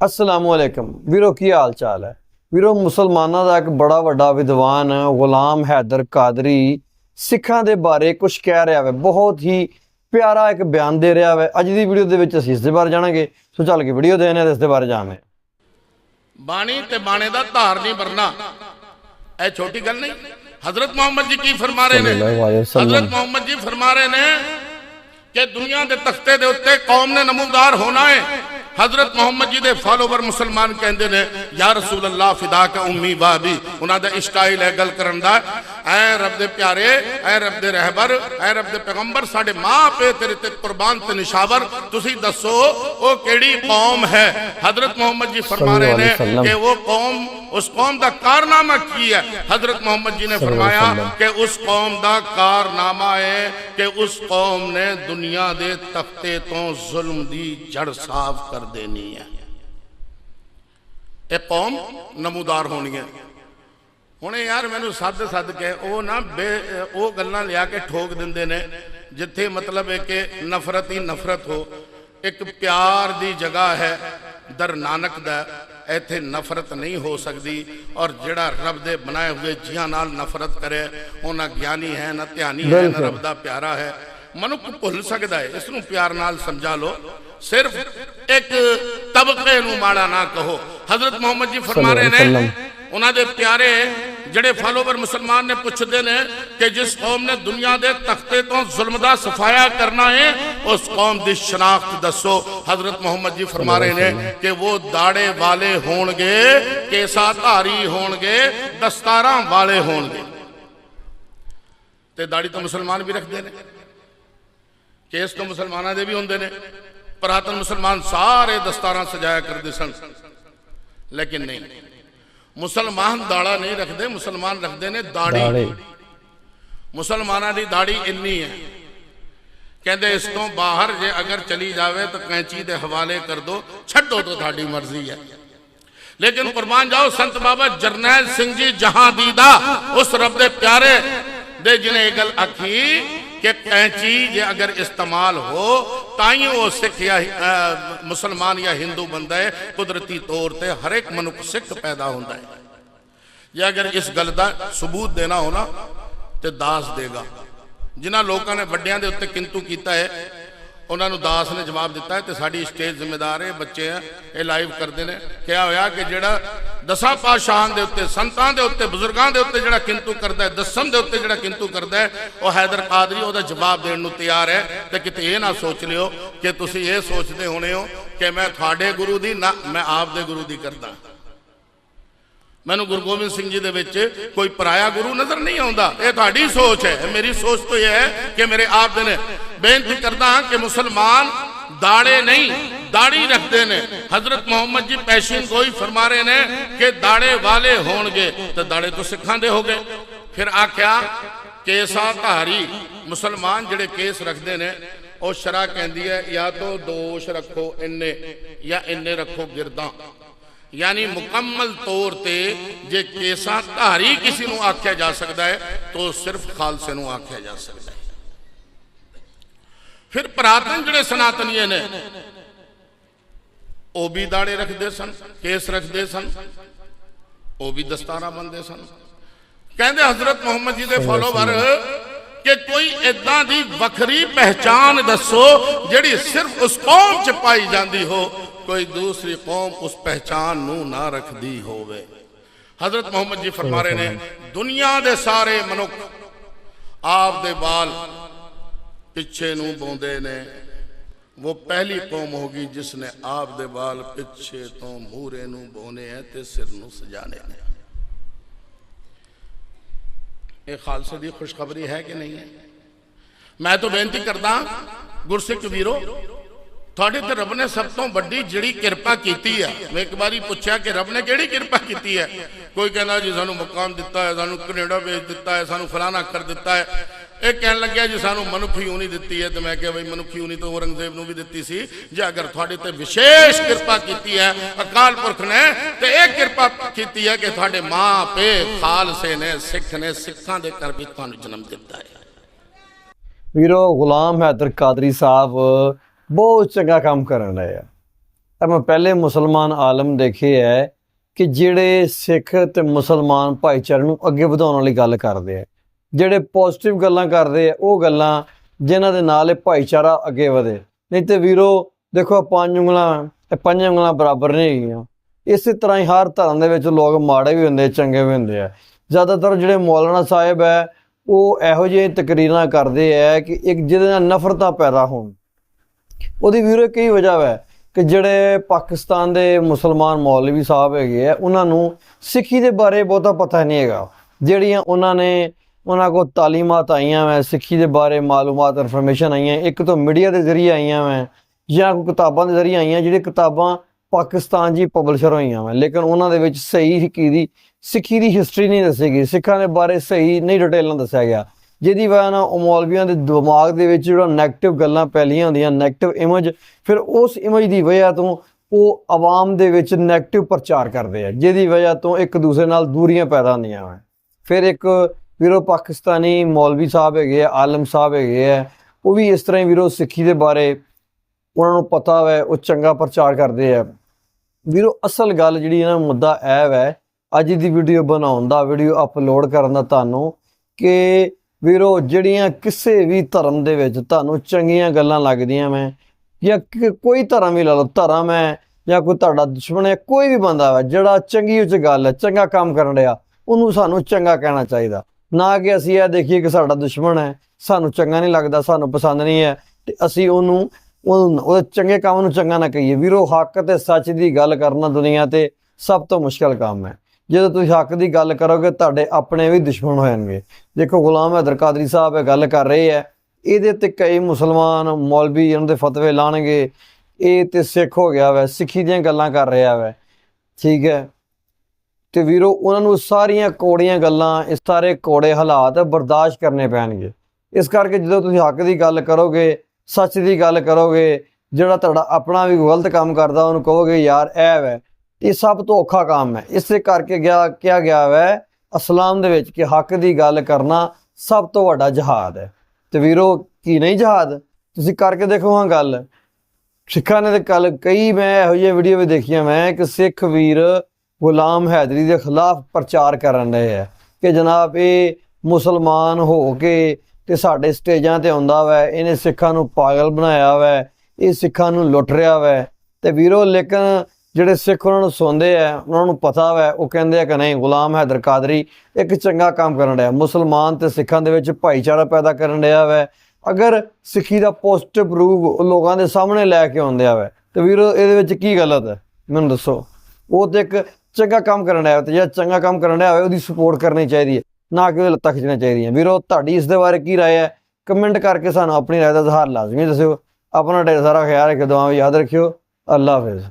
ਅਸਲਾਮੁ ਅਲੈਕਮ ਵੀਰੋ ਕੀ ਹਾਲ ਚਾਲ ਹੈ? ਵੀਰੋ ਮੁਸਲਮਾਨਾਂ ਦਾ ਇੱਕ ਬੜਾ ਵੱਡਾ ਵਿਦਵਾਨ ਗੁਲਾਮ ਹੈਦਰ ਕਾਦਰੀ ਸਿੱਖਾਂ ਦੇ ਬਾਰੇ ਕੁਝ ਕਹਿ ਰਿਹਾ ਹੈ ਬਹੁਤ ਹੀ ਪਿਆਰਾ ਇੱਕ ਬਿਆਨ ਦੇ ਰਿਹਾ ਹੈ ਅੱਜ ਦੀ ਵੀਡੀਓ ਦੇ ਵਿੱਚ ਅਸੀਂ ਇਸ ਦੇ ਬਾਰੇ ਜਾਣਾਂਗੇ। ਸੋ ਚੱਲ ਕੇ ਵੀਡੀਓ ਦੇਣੇ ਤੇ ਇਸ ਦੇ ਬਾਰੇ ਜਾਣਾਂਗੇ ਬਾਣੀ ਤੇ ਬਾਣੇ ਦਾ ਧਾਰ ਨਹੀਂ ਵਰਨਾ ਇਹ ਛੋਟੀ ਗੱਲ ਨਹੀਂ। ਹਜ਼ਰਤ ਮੁਹੰਮਦ ਜੀ ਕੀ ਫਰਮਾ ਰਹੇ ਨੇ। ਹਜ਼ਰਤ ਮੁਹੰਮਦ ਜੀ ਫਰਮਾ ਰਹੇ ਨੇ ਕਿ ਦੁਨੀਆ ਦੇ ਤਖਤੇ ਦੇ ਉੱਤੇ ਕੌਮ ਨੇ ਨਮੂਦਾਰ ਹੋਣਾ ਹੈ। ਹਜ਼ਰਤ ਮੁਹੰਮਦ ਜੀ ਦੇ ਫਾਲੋਵਰ ਮੁਸਲਮਾਨ ਕਹਿੰਦੇ ਨੇ ਯਾ ਰਸੂਲ ਅੱਲਾਹ ਫਿਦਾ ਉਮੀ ਬਾਬੀ ਉਹਨਾਂ ਦਾ ਸਟਾਈਲ ਹੈ ਗੱਲ ਕਰਨ ਦਾ ਐ ਰੱਬ ਦੇ ਪਿਆਰੇ ਐ ਰੱਬ ਦੇ ਰਹਿਬਰ ਐ ਰੱਬ ਦੇ ਪੈਗੰਬਰ ਸਾਡੇ ਮਾਂ ਪੇ ਤੇਰੇ ਤੇ ਕੁਰਬਾਨ ਤੇ ਨਿਸ਼ਾਵਰ ਤੁਸੀਂ ਦੱਸੋ ਉਹ ਕਿਹੜੀ ਕੌਮ ਹੈ ਹਜ਼ਰਤ ਮੁਹੰਮਦ ਜੀ ਫਰਮਾ ਰਹੇ ਨੇ ਸੱਲੱਲਾਹੁ ਅਲੈਹਿ ਕਿ वो कौम उस कौम का कारनामा की है हजरत मोहम्मद जी ने फरमाया कि उस कौम का कारनामा है कि उस कौम ने दुनिया दे तख्ते तो जुल्म दी जड़ साफ कर देनी है ਇਹ ਕੌਮ ਨਮੂਦਾਰ ਹੋਣੀ ਹੈ ਹੁਣ ਯਾਰ ਮੈਨੂੰ ਸੱਦ ਸੱਦ ਕੇ ਉਹ ਨਾ ਉਹ ਗੱਲਾਂ ਲਿਆ ਕੇ ਠੋਕ ਦਿੰਦੇ ਨੇ ਜਿੱਥੇ ਮਤਲਬ ਹੈ ਕਿ ਨਫ਼ਰਤ ਹੀ ਨਫ਼ਰਤ ਹੋ। ਇੱਕ ਪਿਆਰ ਦੀ ਜਗ੍ਹਾ ਹੈ ਦਰ ਨਾਨਕ ਦਾ ਇੱਥੇ ਨਫ਼ਰਤ ਨਹੀਂ ਹੋ ਸਕਦੀ। ਔਰ ਜਿਹੜਾ ਰੱਬ ਦੇ ਬਣਾਏ ਹੋਏ ਜੀਆਂ ਨਾਲ ਨਫ਼ਰਤ ਕਰੇ ਉਹ ਨਾ ਗਿਆਨੀ ਹੈ ਨਾ ਧਿਆਨੀ ਹੈ ਨਾ। ਰੱਬ ਦਾ ਪਿਆਰਾ ਹੈ। ਮਨੁੱਖ ਭੁੱਲ ਸਕਦਾ ਹੈ ਇਸ ਨੂੰ ਪਿਆਰ ਨਾਲ ਸਮਝਾ ਲਓ। ਸਿਰਫ ਇੱਕ ਤਬਕੇ ਨੂੰ ਮਾੜਾ ਨਾ ਕਹੋ। ਹਜ਼ਰਤ ਮੁਹੰਮਦ ਜੀ ਫਰਮਾ ਰਹੇ ਨੇ ਉਹਨਾਂ ਦੇ ਪਿਆਰੇ ਜਿਹੜੇ ਫਾਲੋਵਰ ਮੁਸਲਮਾਨ ਨੇ ਪੁੱਛਦੇ ਨੇ ਕਿ ਜਿਸ ਕੌਮ ਨੇ ਦੁਨੀਆ ਦੇ ਤਖਤੇ ਤੋਂ ਜ਼ੁਲਮ ਦਾ ਸਫਾਇਆ ਕਰਨਾ ਹੈ ਉਸ ਕੌਮ ਦੀ ਸ਼ਨਾਖਤ ਦੱਸੋ। ਹਜ਼ਰਤ ਮੁਹੰਮਦ ਜੀ ਫਰਮਾ ਰਹੇ ਨੇ ਕਿ ਉਹ ਦਾੜੇ ਵਾਲੇ ਹੋਣਗੇ ਕੇਸਾ ਧਾਰੀ ਹੋਣਗੇ, ਦਸਤਾਰਾਂ ਵਾਲੇ ਹੋਣਗੇ। ਤੇ ਦਾੜੀ ਤੋਂ ਮੁਸਲਮਾਨ ਵੀ ਰੱਖਦੇ ਨੇ, ਕੇਸ ਤੋਂ ਮੁਸਲਮਾਨਾਂ ਦੇ ਵੀ ਹੁੰਦੇ ਨੇ, ਪੁਰਾਤਨ ਮੁਸਲਮਾਨ ਸਾਰੇ ਦਸਤਾਰਾਂ ਸਜਾਇਆ ਕਰਦੇ ਸਨ। ਲੇਕਿਨ ਨਹੀਂ। ਮੁਸਲਮਾਨ ਦਾੜਾ ਨਹੀਂ ਰੱਖਦੇ ਮੁਸਲਮਾਨ ਰੱਖਦੇ ਨੇ ਦਾੜੀ। ਮੁਸਲਮਾਨਾਂ ਦੀ ਦਾੜੀ ਇੰਨੀ ਹੈ। ਕਹਿੰਦੇ ਇਸ ਤੋਂ ਬਾਹਰ ਜੇ ਅਗਰ ਚਲੀ ਜਾਵੇ ਤਾਂ ਕੈਂਚੀ ਦੇ ਹਵਾਲੇ ਕਰ ਦੋ ਛੱਡੋ ਤਾਂ ਤੁਹਾਡੀ ਮਰਜ਼ੀ ਹੈ। ਲੇਕਿਨ ਕੁਰਬਾਨ ਜਾਓ ਸੰਤ ਬਾਬਾ ਜਰਨੈਲ ਸਿੰਘ ਜੀ ਜਹਾਂਦੀਦਾ ਉਸ ਰੱਬ ਦੇ ਪਿਆਰੇ ਦੇ ਜਿਹਨੇ ਇਹ ਗੱਲ ਆਖੀ ਕਿ ਕੈਂਚੀ ਜੇ ਅਗਰ ਇਸਤੇਮਾਲ ਹੋ ਤਾਂ ਹੀ ਉਹ ਸਿੱਖ ਜਾਂ ਮੁਸਲਮਾਨ ਜਾਂ ਹਿੰਦੂ ਬੰਦਾ ਹੈ, ਕੁਦਰਤੀ ਤੌਰ ਤੇ ਹਰ ਇੱਕ ਮਨੁੱਖ ਸਿੱਖ ਪੈਦਾ ਹੁੰਦਾ ਹੈ। ਜੇ ਅਗਰ ਇਸ ਗੱਲ ਦਾ ਸਬੂਤ ਦੇਣਾ ਹੋਣਾ ਨਾ, ਤੇ ਦਾਸ ਦੇਗਾ। ਜਿਨ੍ਹਾਂ ਲੋਕਾਂ ਨੇ ਵੱਡਿਆਂ ਦੇ ਉੱਤੇ ਕਿੰਤੂ ਕੀਤਾ ਹੈ, ਉਹਨਾਂ ਨੂੰ ਦਾਸ ਨੇ ਜਵਾਬ ਦਿੱਤਾ ਹੈ, ਤੇ ਸਾਡੀ ਸਟੇਜ ਜ਼ਿੰਮੇਦਾਰ ਹੈ ਬੱਚੇ ਆ, ਇਹ ਲਾਈਵ ਕਰਦੇ ਨੇ। ਕਿਹਾ ਹੋਇਆ ਕਿ ਜਿਹੜਾ ਦਸਾਂ ਪਾਤਸ਼ਾਹਾਂ ਦੇ ਉੱਤੇ, ਸੰਤਾਂ ਦੇ ਉੱਤੇ, ਬਜ਼ੁਰਗਾਂ ਦੇ ਉੱਤੇ ਜਿਹੜਾ ਕਿੰਤੂ ਕਰਦਾ ਹੈ ਦਸਮ ਦੇ ਉੱਤੇ ਜਿਹੜਾ ਕਿੰਤੂ ਕਰਦਾ ਹੈ, ਉਹ ਹੈਦਰ ਕਾਦਰੀ, ਉਹਦਾ ਜਵਾਬ ਦੇਣ ਨੂੰ ਤਿਆਰ ਹੈ। ਤੇ ਕਿਤੇ ਇਹ ਨਾ ਸੋਚ ਲਿਓ ਕਿ ਤੁਸੀਂ ਇਹ ਸੋਚਦੇ ਹੋਣੇ ਹੋ ਕਿ ਮੈਂ ਤੁਹਾਡੇ ਗੁਰੂ ਦੀ, ਨਾ ਮੈਂ ਆਪ ਦੇ ਗੁਰੂ ਦੀ ਕਰਦਾ। ਮੈਨੂੰ ਗੁਰੂ ਗੋਬਿੰਦ ਸਿੰਘ ਜੀ ਦੇ ਵਿੱਚ ਕੋਈ ਪਰਾਇਆ ਗੁਰੂ ਨਜ਼ਰ ਨਹੀਂ ਆਉਂਦਾ। ਇਹ ਤੁਹਾਡੀ ਸੋਚ ਹੈ। ਮੇਰੀ ਸੋਚ ਤੋਂ ਇਹ ਹੈ ਕਿ ਮੇਰੇ ਆਪ ਦੇ ਨੇ ਬੇਨਤੀ ਕਰਦਾ ਹਾਂ ਕਿ ਮੁਸਲਮਾਨ ਦਾੜੇ ਨਹੀਂ ਦਾੜੀ ਰੱਖਦੇ ਨੇ। ਹਜ਼ਰਤ ਮੁਹੰਮਦ ਜੀ ਪੈਸ਼ੀਨ ਕੋਈ ਫਰਮਾ ਰਹੇ ਨੇ ਕਿ ਦਾੜੇ ਵਾਲੇ ਹੋਣਗੇ, ਤੇ ਦਾੜੇ ਤੋਂ ਸਿੱਖਾਂ ਦੇ ਹੋਗੇ ਫਿਰ ਆਖਿਆ, ਕੇਸਾ ਧਾਰੀ ਮੁਸਲਮਾਨ ਜਿਹੜੇ ਕੇਸ ਰੱਖਦੇ ਨੇ, ਉਹ ਸ਼ਰਾ ਕਹਿੰਦੀ ਹੈ, ਜਾਂ ਤਾਂ ਦੋਸ਼ ਰੱਖੋ ਇੰਨੇ, ਜਾਂ ਇੰਨੇ ਰੱਖੋ ਗਿਰਦਾਂ। ਯਾਨੀ ਮੁਕੰਮਲ ਤੌਰ ਤੇ ਜੇ ਕੇਸਾਂ ਧਾਰੀ ਕਿਸੇ ਨੂੰ ਆਖਿਆ ਜਾ ਸਕਦਾ ਹੈ, ਤਾਂ ਸਿਰਫ ਖਾਲਸੇ ਨੂੰ ਆਖਿਆ ਜਾ ਸਕਦਾ ਹੈ। ਫਿਰ ਪ੍ਰਾਤਨ ਜਿਹੜੇ ਸਨਾਤਨੀਏ ਨੇ ਉਹ ਵੀ ਦਾੜੇ ਰੱਖਦੇ ਸਨ ਕੇਸ ਰੱਖਦੇ ਸਨ ਉਹ ਵੀ ਦਸਤਾਰਾਂ ਬੰਦੇ ਸਨ। ਕਹਿੰਦੇ ਹਜ਼ਰਤ ਮੁਹੰਮਦ ਜੀ ਦੇ ਫਾਲੋਵਰ ਕਿ ਕੋਈ ਇਦਾਂ ਦੀ ਵੱਖਰੀ ਪਹਿਚਾਨ ਦੱਸੋ ਜਿਹੜੀ ਸਿਰਫ ਉਸ ਕੌਮ 'ਚ ਪਾਈ ਜਾਂਦੀ ਹੋ ਕੋਈ ਦੂਸਰੀ ਕੌਮ ਉਸ ਪਹਿਚਾਨ ਨੂੰ ਨਾ ਰੱਖਦੀ ਹੋਵੇ। ਹਜ਼ਰਤ ਮੁਹੰਮਦ ਜੀ ਫਰਮਾ ਰਹੇ ਨੇ ਦੁਨੀਆ ਦੇ ਸਾਰੇ ਮਨੁੱਖ ਆਪ ਦੇ ਵਾਲ ਪਿੱਛੇ ਨੂੰ ਪਾਉਂਦੇ ਨੇ। ਉਹ ਪਹਿਲੀ ਕੌਮ ਹੋਗੀ ਜਿਸ ਨੇ ਆਪ ਦੇ ਪਿੱਛੇ ਤੋਂ ਮੂਰੇ ਨੂੰ ਬੋਨੇ ਹੈ ਤੇ ਸਿਰ ਨੂੰ ਸਜਾਣੇ ਨੇ ਇਹ ਖਾਲਸੇ ਦੀ ਖੁਸ਼ਖਬਰੀ ਹੈ ਕਿ ਨਹੀਂ ਹੈ ਮੈਂ ਤਾਂ ਬੇਨਤੀ ਕਰਦਾ ਗੁਰਸਿੱਖ ਵੀਰੋ ਤੁਹਾਡੇ ਤੇ ਰੱਬ ਨੇ ਸਭ ਤੋਂ ਵੱਡੀ ਜਿਹੜੀ ਕਿਰਪਾ ਕੀਤੀ ਹੈ ਮੈਂ ਇੱਕ ਵਾਰੀ ਪੁੱਛਿਆ ਕਿ ਰੱਬ ਨੇ ਕਿਹੜੀ ਕਿਰਪਾ ਕੀਤੀ ਹੈ ਕੋਈ ਕਹਿੰਦਾ ਜੀ ਸਾਨੂੰ ਮਕਾਨ ਦਿੱਤਾ ਹੈ ਸਾਨੂੰ ਕੈਨੇਡਾ ਭੇਜ ਦਿੱਤਾ ਹੈ ਸਾਨੂੰ ਫਲਾਣਾ ਕਰ ਦਿੱਤਾ ਹੈ ਇਹ ਕਹਿਣ ਲੱਗਿਆ ਜੀ, ਸਾਨੂੰ ਮਨੁੱਖੀ ਯੂਨੀ ਦਿੱਤੀ ਹੈ ਤੇ ਮੈਂ ਕਿਹਾ ਬਈ ਮਨੁੱਖੀ ਯੂਨੀ ਤਾਂ ਔਰੰਗਜ਼ੇਬ ਨੂੰ ਵੀ ਦਿੱਤੀ ਸੀ। ਜੇ ਅਗਰ ਤੁਹਾਡੇ ਤੇ ਵਿਸ਼ੇਸ਼ ਕਿਰਪਾ ਕੀਤੀ ਹੈ, ਅਕਾਲ ਪੁਰਖ ਨੇ, ਤੇ ਇਹ ਕਿਰਪਾ ਕੀਤੀ ਹੈ ਕਿ ਤੁਹਾਡੇ ਮਾਂ ਪੇ ਖਾਲਸੇ ਨੇ, ਸਿੱਖ ਨੇ, ਸਿੱਖਾਂ ਦੇ ਘਰ ਵਿੱਚ ਤੁਹਾਨੂੰ ਜਨਮ ਦਿੱਤਾ ਹੈ। ਵੀਰੋ, ਗੁਲਾਮ ਹੈਦਰ ਕਾਦਰੀ ਸਾਹਿਬ ਬਹੁਤ ਚੰਗਾ ਕੰਮ ਕਰਨ ਰਹੇ ਆ। ਤਾਂ ਮੈਂ ਪਹਿਲੇ ਮੁਸਲਮਾਨ ਆਲਮ ਦੇਖੇ ਹੈ ਕਿ ਜਿਹੜੇ ਸਿੱਖ ਤੇ ਮੁਸਲਮਾਨ ਭਾਈਚਾਰੇ ਨੂੰ ਅੱਗੇ ਵਧਾਉਣ ਵਾਲੀ ਗੱਲ ਕਰਦੇ ਆ ਜਿਹੜੇ ਪੋਜ਼ਿਟਿਵ ਗੱਲਾਂ ਕਰਦੇ ਆ, ਉਹ ਗੱਲਾਂ ਜਿਨ੍ਹਾਂ ਦੇ ਨਾਲ ਇਹ ਭਾਈਚਾਰਾ ਅੱਗੇ ਵਧੇ। ਨਹੀਂ ਤੇ ਵੀਰੋ, ਦੇਖੋ ਪੰਜ ਉਂਗਲਾਂ, ਇਹ ਪੰਜ ਉਂਗਲਾਂ ਬਰਾਬਰ ਨਹੀਂ ਹੈਗੀਆਂ। ਇਸੇ ਤਰ੍ਹਾਂ ਹੀ ਹਰ ਧਰਮ ਦੇ ਵਿੱਚ ਲੋਕ ਮਾੜੇ ਵੀ ਹੁੰਦੇ, ਚੰਗੇ ਵੀ ਹੁੰਦੇ ਆ। ਜ਼ਿਆਦਾਤਰ ਜਿਹੜੇ ਮੌਲਾਨਾ ਸਾਹਿਬ ਹੈ, ਉਹ ਇਹੋ ਜਿਹੇ ਤਕਰੀਰਾਂ ਕਰਦੇ ਆ ਕਿ ਇੱਕ ਜਿਹਦੇ ਨਾਲ ਨਫ਼ਰਤਾਂ ਪੈਦਾ ਹੋਣ। ਉਹਦੀ ਵੀਰੋ ਕਈ ਵਜ੍ਹਾ ਹੈ ਕਿ ਜਿਹੜੇ ਪਾਕਿਸਤਾਨ ਦੇ ਮੁਸਲਮਾਨ ਮੌਲਵੀ ਸਾਹਿਬ ਹੈਗੇ ਆ, ਉਹਨਾਂ ਨੂੰ ਸਿੱਖੀ ਦੇ ਬਾਰੇ ਬਹੁਤਾ ਪਤਾ ਨਹੀਂ ਹੈਗਾ। ਜਿਹੜੀਆਂ ਉਹਨਾਂ ਨੇ ਉਹਨਾਂ ਕੋ تعلیمات ਆਈਆਂ ਮੈਂ, ਸਿੱਖੀ ਦੇ ਬਾਰੇ ਮਾਲੂਮਾਤ ਇਨਫੋਰਮੇਸ਼ਨ ਆਈਆਂ, ਇੱਕ ਤਾਂ ਮੀਡੀਆ ਦੇ ਜ਼ਰੀਏ ਆਈਆਂ ਮੈਂ, ਜਾਂ ਕੋ ਕਿਤਾਬਾਂ ਦੇ ਜ਼ਰੀਏ ਆਈਆਂ ਜਿਹੜੇ ਕਿਤਾਬਾਂ ਪਾਕਿਸਤਾਨ ਜੀ ਪਬਲਿਸ਼ਰ ਹੋਈਆਂ ਮੈਂ, ਲੇਕਿਨ ਉਹਨਾਂ ਦੇ ਵਿੱਚ ਸਹੀ ਸਿੱਖੀ ਦੀ ਸਿੱਖੀ ਦੀ ਹਿਸਟਰੀ ਨਹੀਂ ਦੱਸੀ ਗਈ, ਸਿੱਖਾਂ ਦੇ ਬਾਰੇ ਸਹੀ ਨਹੀਂ ਡਿਟੇਲ ਨਾਲ ਦੱਸਿਆ ਗਿਆ, ਜਿਹਦੀ ਵਜ੍ਹਾ ਨਾਲ ਮੌਲਵੀਆਂ ਦੇ ਦਿਮਾਗ ਦੇ ਵਿੱਚ ਜਿਹੜਾ 네ਗੇਟਿਵ ਗੱਲਾਂ ਪੈਲੀਆਂ ਹੁੰਦੀਆਂ 네ਗੇਟਿਵ ਇਮੇਜ ਫਿਰ ਉਸ ਇਮੇਜ ਦੀ ਵਜ੍ਹਾ ਤੋਂ ਉਹ ਆਵਾਮ ਦੇ ਵਿੱਚ 네ਗੇਟਿਵ ਪ੍ਰਚਾਰ ਕਰਦੇ ਆ, ਜਿਹਦੀ ਵਜ੍ਹਾ ਤੋਂ ਇੱਕ ਦੂਸਰੇ ਨਾਲ ਦੂਰੀਆਂ ਪੈਦਾ ਹੁੰਦੀਆਂ ਹਨ ਫਿਰ ਇੱਕ ਵੀਰੋ, ਪਾਕਿਸਤਾਨੀ ਮੌਲਵੀ ਸਾਹਿਬ ਹੈਗੇ ਆ, ਆਲਮ ਸਾਹਿਬ ਹੈਗੇ ਆ। ਉਹ ਵੀ ਇਸ ਤਰ੍ਹਾਂ ਹੀ ਵੀਰੋ, ਸਿੱਖੀ ਦੇ ਬਾਰੇ ਉਹਨਾਂ ਨੂੰ ਪਤਾ ਹੈ ਉਹ ਚੰਗਾ ਪ੍ਰਚਾਰ ਕਰਦੇ ਆ। ਵੀਰੋ, ਅਸਲ ਗੱਲ ਜਿਹੜੀ ਇਹਨਾਂ ਮੁੱਦਾ ਇਹ ਹੈ ਅੱਜ ਦੀ ਵੀਡੀਓ ਬਣਾਉਣ ਦਾ, ਵੀਡੀਓ ਅਪਲੋਡ ਕਰਨ ਦਾ ਤੁਹਾਨੂੰ ਕਿ ਵੀਰੋ, ਜਿਹੜੀਆਂ ਕਿਸੇ ਵੀ ਧਰਮ ਦੇ ਵਿੱਚ ਤੁਹਾਨੂੰ ਚੰਗੀਆਂ ਗੱਲਾਂ ਲੱਗਦੀਆਂ ਮੈਂ ਜਾਂ ਕੋਈ ਧਰਮ ਵੀ ਲਾ ਲਓ, ਧਰਮ ਹੈ, ਜਾਂ ਕੋਈ ਤੁਹਾਡਾ ਦੁਸ਼ਮਣ ਹੈ, ਕੋਈ ਵੀ ਬੰਦਾ ਹੈ ਜਿਹੜਾ ਚੰਗੀ ਉੱਚ ਗੱਲ ਹੈ, ਚੰਗਾ ਕੰਮ ਕਰਨ ਰਿਹਾ ਉਹਨੂੰ ਸਾਨੂੰ ਚੰਗਾ ਕਹਿਣਾ ਚਾਹੀਦਾ। ਨਾ ਕਿ ਅਸੀਂ ਇਹ ਦੇਖੀਏ ਕਿ ਸਾਡਾ ਦੁਸ਼ਮਣ ਹੈ, ਸਾਨੂੰ ਚੰਗਾ ਨਹੀਂ ਲੱਗਦਾ, ਸਾਨੂੰ ਪਸੰਦ ਨਹੀਂ ਹੈ, ਤੇ ਅਸੀਂ ਉਹਨੂੰ ਉਹਨੂੰ- ਉਹਦੇ ਚੰਗੇ ਕੰਮ ਨੂੰ ਚੰਗਾ ਨਾ ਕਹੀਏ। ਵੀਰੋ, ਹੱਕ ਤੇ ਸੱਚ ਦੀ ਗੱਲ ਕਰਨਾ ਦੁਨੀਆ ਤੇ ਸਭ ਤੋਂ ਮੁਸ਼ਕਲ ਕੰਮ ਹੈ। ਜਦੋਂ ਤੁਸੀਂ ਹੱਕ ਦੀ ਗੱਲ ਕਰੋਗੇ, ਤੁਹਾਡੇ ਆਪਣੇ ਵੀ ਦੁਸ਼ਮਣ ਹੋ ਜਾਣਗੇ। ਦੇਖੋ, ਗੁਲਾਮ ਹੈਦਰ ਕਾਦਰੀ ਸਾਹਿਬ ਇਹ ਗੱਲ ਕਰ ਰਹੇ ਹੈ, ਇਹਦੇ ਤੇ ਕਈ ਮੁਸਲਮਾਨ ਮੌਲਵੀ ਇਹਨਾਂ ਦੇ ਫਤਵੇ ਲਾਣਗੇ। ਇਹ ਤੇ ਸਿੱਖ ਹੋ ਗਿਆ ਵੈ, ਸਿੱਖੀ ਦੀਆਂ ਗੱਲਾਂ ਕਰ ਰਿਹਾ ਵੈ। ਠੀਕ ਹੈ। ਤੇ ਵੀਰੋ, ਉਹਨਾਂ ਨੂੰ ਸਾਰੀਆਂ ਕੋੜੀਆਂ ਗੱਲਾਂ ਇਸ ਸਾਰੇ ਕੋੜੇ ਹਾਲਾਤ ਬਰਦਾਸ਼ਤ ਕਰਨੇ ਪੈਣਗੇ। ਇਸ ਕਰਕੇ ਜਦੋਂ ਤੁਸੀਂ ਹੱਕ ਦੀ ਗੱਲ ਕਰੋਗੇ, ਸੱਚ ਦੀ ਗੱਲ ਕਰੋਗੇ, ਜਿਹੜਾ ਤੁਹਾਡਾ ਆਪਣਾ ਵੀ ਗਲਤ ਕੰਮ ਕਰਦਾ, ਉਹਨੂੰ ਕਹੋਗੇ, ਯਾਰ, ਇਹ ਵੈ, ਇਹ ਸਭ ਤੋਂ ਔਖਾ ਕੰਮ ਹੈ। ਇਸੇ ਕਰਕੇ ਗਿਆ ਕਿਹਾ ਗਿਆ ਵੈ ਇਸਲਾਮ ਦੇ ਵਿੱਚ ਕਿ ਹੱਕ ਦੀ ਗੱਲ ਕਰਨਾ ਸਭ ਤੋਂ ਵੱਡਾ ਜਹਾਦ ਹੈ। ਤੇ ਵੀਰੋ, ਕੀ ਨਹੀਂ ਜਹਾਦ? ਤੁਸੀਂ ਕਰਕੇ ਦੇਖੋ ਹਾਂ ਗੱਲ। ਸਿੱਖਾਂ ਨੇ ਤੇ ਕੱਲ ਕਈ, ਮੈਂ ਇਹੋ ਜਿਹੀਆਂ ਵੀਡੀਓ ਵੀ ਦੇਖੀਆਂ, ਮੈਂ ਕਿ ਸਿੱਖ ਵੀਰ ਗੁਲਾਮ ਹੈਦਰੀ ਦੇ ਖਿਲਾਫ ਪ੍ਰਚਾਰ ਕਰਨ ਰਹੇ ਹੈ ਕਿ ਜਨਾਬ ਇਹ ਮੁਸਲਮਾਨ ਹੋ ਕੇ ਤੇ ਸਾਡੇ ਸਟੇਜਾਂ ਤੇ ਆਉਂਦਾ ਵੈ, ਇਹਨੇ ਸਿੱਖਾਂ ਨੂੰ ਪਾਗਲ ਬਣਾਇਆ ਵੈ, ਇਹ ਸਿੱਖਾਂ ਨੂੰ ਲੁੱਟ ਰਿਹਾ ਵੈ। ਤੇ ਵੀਰੋ, ਲੇਕਿਨ ਜਿਹੜੇ ਸਿੱਖ ਉਹਨਾਂ ਨੂੰ ਸੁਣਦੇ ਆ, ਉਹਨਾਂ ਨੂੰ ਪਤਾ ਵੈ, ਉਹ ਕਹਿੰਦੇ ਆ ਕਿ ਨਹੀਂ, ਗੁਲਾਮ ਹੈਦਰ ਕਾਦਰੀ ਇੱਕ ਚੰਗਾ ਕੰਮ ਕਰਨ ਰਿਹਾ ਮੁਸਲਮਾਨ ਤੇ ਸਿੱਖਾਂ ਦੇ ਵਿੱਚ ਭਾਈਚਾਰਾ ਪੈਦਾ ਕਰਨ ਰਿਹਾ ਵੈ। ਅਗਰ ਸਿੱਖੀ ਦਾ ਪੋਜ਼ਿਟਿਵ ਰੂਪ ਲੋਕਾਂ ਦੇ ਸਾਹਮਣੇ ਲੈ ਕੇ ਆਉਂਦੇ ਆ ਵੈ, ਤੇ ਵੀਰੋ, ਇਹਦੇ ਵਿੱਚ ਕੀ ਗਲਤ ਹੈ? ਮੈਨੂੰ ਦੱਸੋ। ਉਹ ਤੇ ਇੱਕ ਚੰਗਾ ਕੰਮ ਕਰਨ ਰਿਹਾ ਤੇ ਜਿਹੜਾ ਚੰਗਾ ਕੰਮ ਕਰਨ ਰਿਹਾ ਹੋਵੇ ਉਹਦੀ ਸਪੋਰਟ ਕਰਨੀ ਚਾਹੀਦੀ ਹੈ ਨਾ ਕਿ ਉਹਦੇ ਲੱਤਾਂ ਖਿੱਚਣੀਆਂ ਚਾਹੀਦੀਆਂ ਵੀਰੋ ਤੁਹਾਡੀ ਇਸ ਦੇ ਬਾਰੇ ਕੀ رائے ਹੈ ਕਮੈਂਟ ਕਰਕੇ ਸਾਨੂੰ ਆਪਣੀ رائے ਦਾ ਇਜ਼ਹਾਰ ਲਾਜ਼ਮੀ ਦੱਸਿਓ ਆਪਣਾ ਢੇਰ ਸਾਰਾ ਖਿਆਲ ਰੱਖਿਓ ਦੁਆਵਾਂ ਵਿੱਚ ਯਾਦ ਰੱਖਿਓ ਅੱਲਾ ਹਾਫਿਜ਼